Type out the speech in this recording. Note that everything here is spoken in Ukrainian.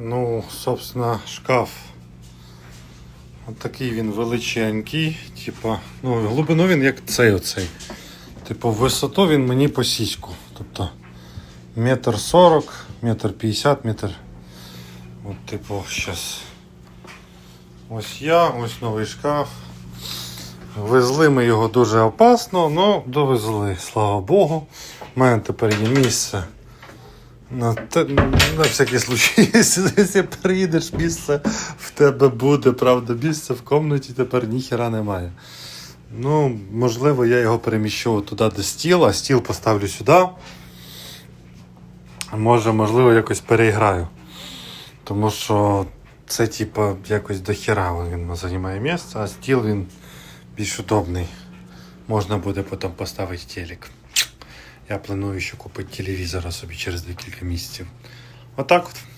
Ну, собственно, шкаф. От такий він величенький. Типа, ну, глибину він як цей оцей. Типу, висоту він мені по сіську. Тобто метр сорок, метр п'ятдесят, метр. От, типу, щас. Ось я, ось новий шкаф. Везли ми його дуже опасно, але довезли, слава Богу. У мене тепер є місце. На, те, на всякий случай, якщо, приїдеш, місце в тебе буде, правда, місце в кімнаті тепер ніхера немає. Ну, можливо, я його переміщу туди до а стіл поставлю сюди. Може, можливо, якось переіграю. Тому що це, типа, якось до хера він займає місце, а стіл він більш удобний. Можна буде потім поставити телек. Я планую ще купити телевізора собі через декілька місяців. Отак от.